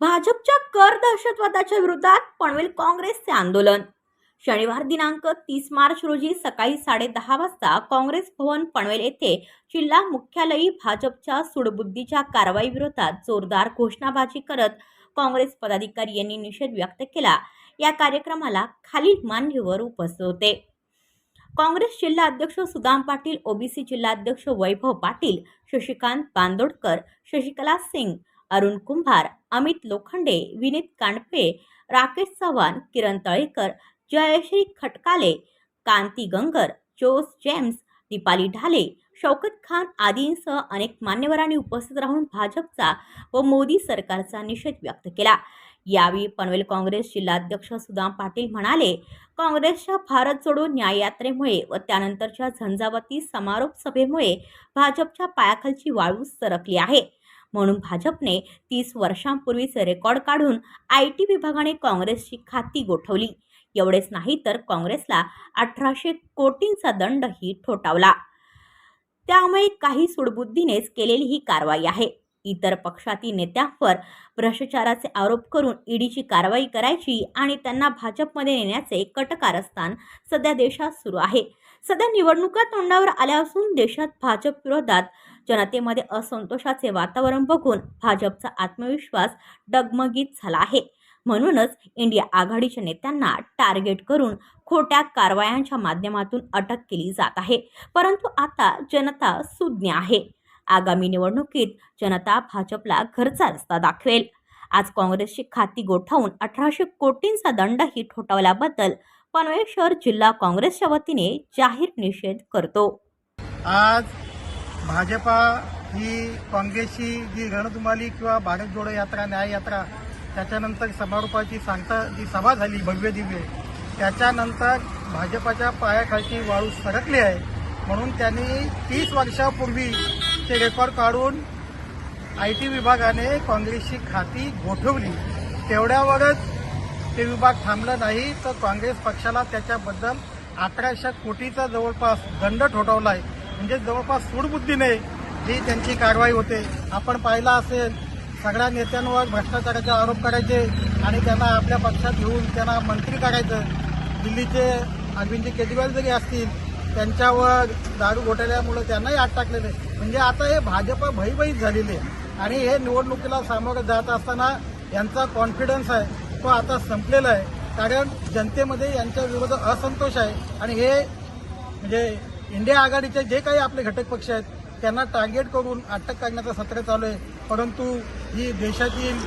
भाजपच्या कर दहशतवादाच्या विरोधात पनवेल काँग्रेसचे आंदोलन. शनिवार दिनांक तीस मार्च रोजी सकाळी साडेदहा वाजता काँग्रेस भवन पनवेल येथे जिल्हा मुख्यालयी भाजपच्या सुडबुद्धीच्या कारवाईविरोधात जोरदार घोषणाबाजी करत काँग्रेस पदाधिकारी यांनी निषेध व्यक्त केला. या कार्यक्रमाला खालील मान्यवर उपस्थित होते. काँग्रेस जिल्हा अध्यक्ष सुदाम पाटील ओबीसी जिल्हाध्यक्ष वैभव पाटील शशिकांत बांदोडकर शशिकला सिंग अरुण कुंभार अमित लोखंडे विनीत कांडपे राकेश चव्हाण किरण तळेकर जयश्री खटकाले कांती गंगर जोस जेम्स दीपाली ढाले शौकत खान आदींसह अनेक मान्यवरांनी उपस्थित राहून भाजपचा व मोदी सरकारचा निषेध व्यक्त केला. यावेळी पनवेल काँग्रेस जिल्हाध्यक्ष सुदाम पाटील म्हणाले काँग्रेसच्या भारत जोडो न्याय यात्रेमुळे व त्यानंतरच्या झंझावती समारोप सभेमुळे भाजपच्या पायाखालची वाळू सरकली आहे. म्हणून भाजपने तीस वर्षांपूर्वीच रेकॉर्ड काढून आय टी विभागाने काँग्रेसची खाती गोठवली. एवढेच नाही तर काँग्रेसला अठराशे कोटींचा दंडही ठोठावला. त्यामुळे काही सुडबुद्धीनेच केलेली ही कारवाई आहे. इतर पक्षातील नेत्यांवर भ्रष्टाचाराचे आरोप करून ईडीची कारवाई करायची आणि त्यांना भाजपमध्ये नेण्याचे कटकारस्थान सध्या देशात सुरू आहे. सध्या निवडणुका तोंडावर आल्या असून देशात भाजप विरोधात जनतेमध्ये असंतोषाचे वातावरण बघून भाजपचा आत्मविश्वास डगमगीत झाला आहे. म्हणूनच इंडिया आघाडीच्या नेत्यांना टार्गेट करून खोट्या कारवायांच्या माध्यमातून अटक केली जात आहे. परंतु आता जनता सुज्ञ आहे. आगामी निवडणुकीत जनता भाजपला घरचा रस्ता दाखवेल. आज काँग्रेसची खाती गोठवून अठराशे कोटींचा दंडही ठोठावल्याबद्दल पनवेल शहर जिल्हा काँग्रेसच्या वतीने जाहीर निषेध करतो. आज भाजपा ही काँग्रेसची जी रणधुमाली किंवा भारत जोडो यात्रा न्याय यात्रा त्याच्यानंतर समारोपाची सांगता जी सभा झाली भव्य दिव्य त्याच्यानंतर भाजपाच्या पायाखालची वाळू सरकली आहे. म्हणून त्यांनी तीस वर्षापूर्वी ते रेकॉर्ड काढून आय टी विभागाने काँग्रेसची खाती गोठवली. तेवढ्यावरच ते विभाग थांबलं नाही तर काँग्रेस पक्षाला त्याच्याबद्दल अकराशे कोटीचा जवळपास दंड ठोठावला आहे म्हणजे जवळपास सूडबुद्धीने जी त्यांची कारवाई होते. आपण पाहिला असेल सगळ्या नेत्यांवर भ्रष्टाचाराचे आरोप करायचे आणि त्यांना आपल्या पक्षात घेऊन त्यांना मंत्री करायचं. दिल्लीचे अरविंद केजरीवाल जरी असतील त्यांच्यावर दारू घोटाळ्यामुळे त्यांनाही आत टाकलेलं. आहे म्हणजे आता हे भाजप भयभीत झालेले आहे. आणि हे निवडणुकीला सामोरं जात असताना यांचा कॉन्फिडन्स आहे. तो आता संपलेला आहे. कारण जनतेमध्ये यांच्या विरोधात असंतोष आहे. आणि हे म्हणजे इंडिया आघाडीचे जे काही आपले घटक पक्ष आहेत त्यांना टार्गेट करून अटक करण्याचं सत्र चालू आहे. परंतु ही देशातील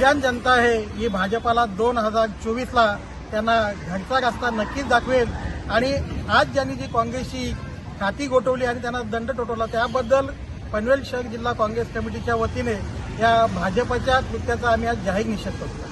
जन जनता आहे ही भाजपाला दोन हजार चोवीसला त्यांना घरचा रस्ता नक्कीच दाखवेल. आणि आज ज्यांनी जी काँग्रेसची खाती गोठवली आणि त्यांना दंड टोटवला त्याबद्दल पनवेल शहर जिल्हा काँग्रेस कमिटीच्या वतीने या भाजपच्या कृत्याचा आम्ही आज जाहीर निषेध करतो.